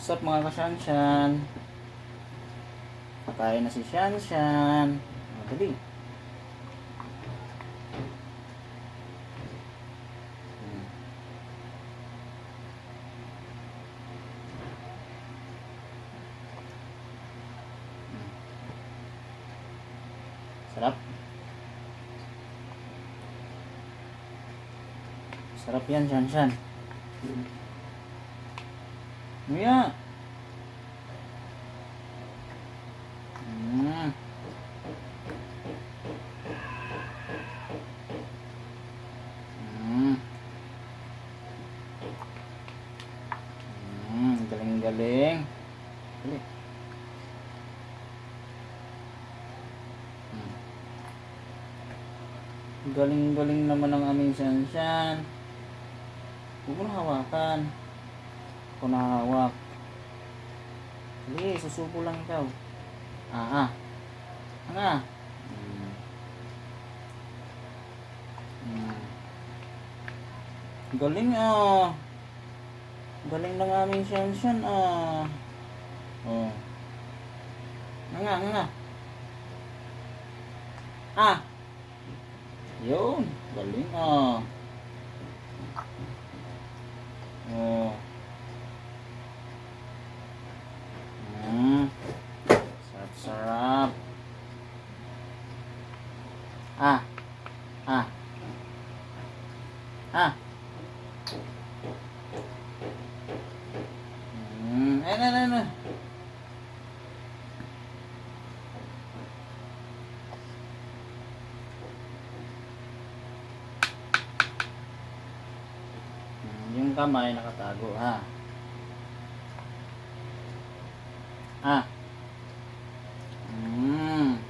What's up mga kasyansyan? Kakain na si Shanshan. Madali. Hmm. Sarap. Sarap yan, Shanshan. Mia. Mm. Mm. Mm, galing-galing. Dali. Mm. Galing-galing naman ang aming sansyan. Huwag mo hawakan. Ako na hawak. Dali, susubo lang ikaw. Ah, ah. Nga. Hmm. Hmm. Galing ah. Galing ng aming siyan ah. Oh. Nga, nga, nga. Ah. Yun. Galing ah. Oh. Hmm. Sarap, sarap. Ah. Ah. Ah. Hmm. Na, na. Hmm, Yung kamay nakatago, ha? Ah. Mm.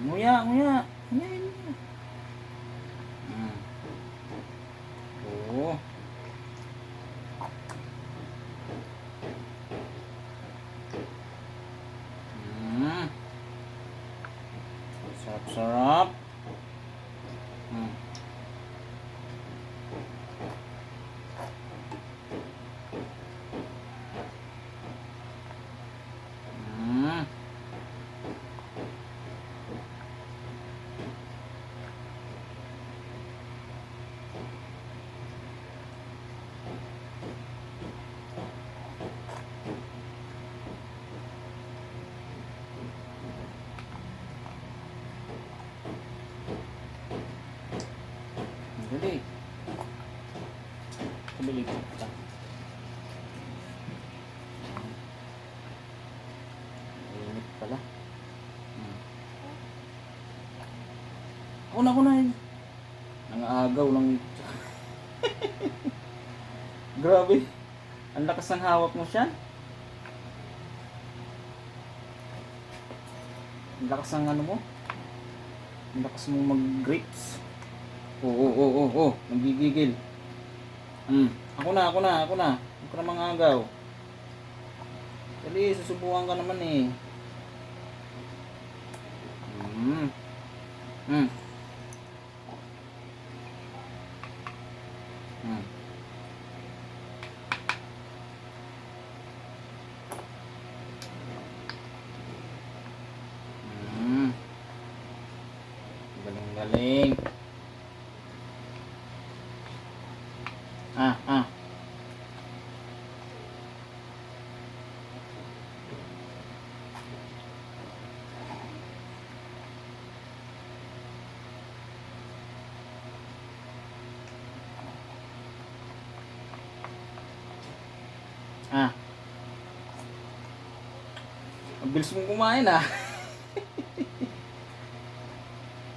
Nguya, nguya. Nguya, nguya. Mm. Oo. Mm. Sarap, sarap. Mm. Mm. Dali. Kabili ko. Init pala. Hmm. Ako na, ako na. Nangagaw lang. Grabe. Ang lakas ng hawak mo siya. Ang lakas ng ano mo. Ang lakas mo mag-grips. Oo, oo, oo, oo, oo. Nagigigil. Hmm. Ako na, ako na, ako na. Huwag ka na mangagaw. Dali, susubukan ka naman eh. Hmm. Hmm. Hmm. Galing-galing. Ah, ah. Ah. Ang bilis mong kumain ah.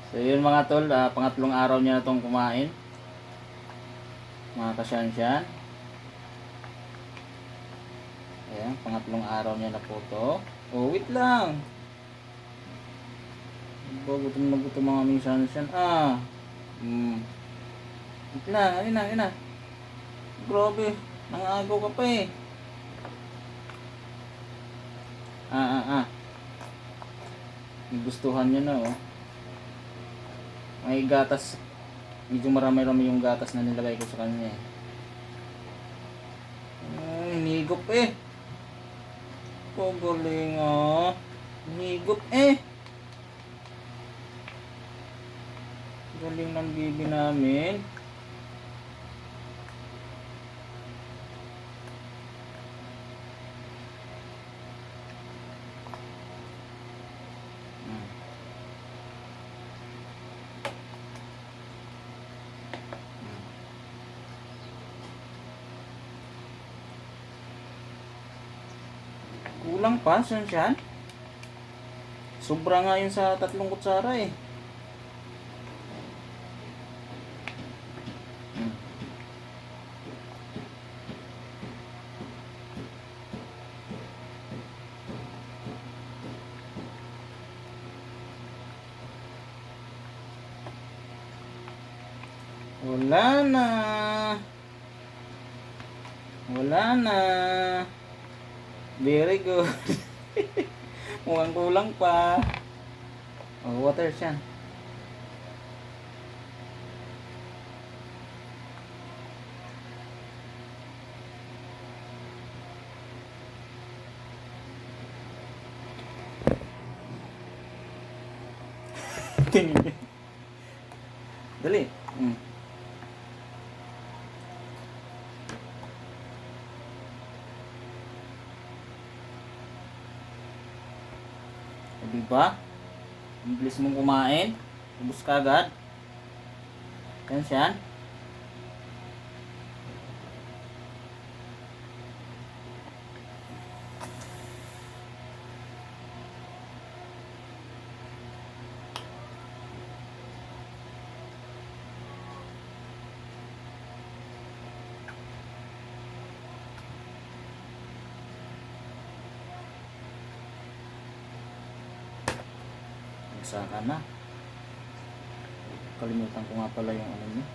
so yun mga tol, ah, pangatlong araw niya na itong kumain. Mga kasyansyan. Ayan, pangatlong araw niya na po to. Oh, wait lang. Gutom na gutom mga minsan Ah. Hmm. Wait lang, ayun na, ayun na. Grabe, nangagaw ka pa eh. Ah, ah, ah. Nagustuhan niya na, oh. May gatas Medyo marami-rami yung gatas na nilagay ko sa kanya eh. Mm, hinigop eh. Pagaling ah. Hinigop eh. Galing ng bibi namin. Kulang pa, siyan? Sobra nga yun sa tatlong kutsara eh. Hmm. Wala na. Wala na. Very good. Mukhang kulang pa. Oh, water siya. Dali. Mm. O, diba? Ang bilis mong kumain. Ubus ka agad. Yan siya. Nagsaka na. Kalimutan ko nga pala yung ano niya.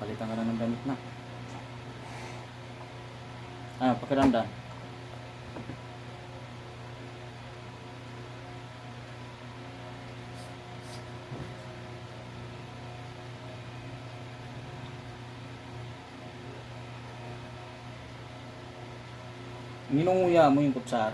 Palitan ka na ng damit na. Ah, pakiramdam. Ninunguya mo yung kutsara.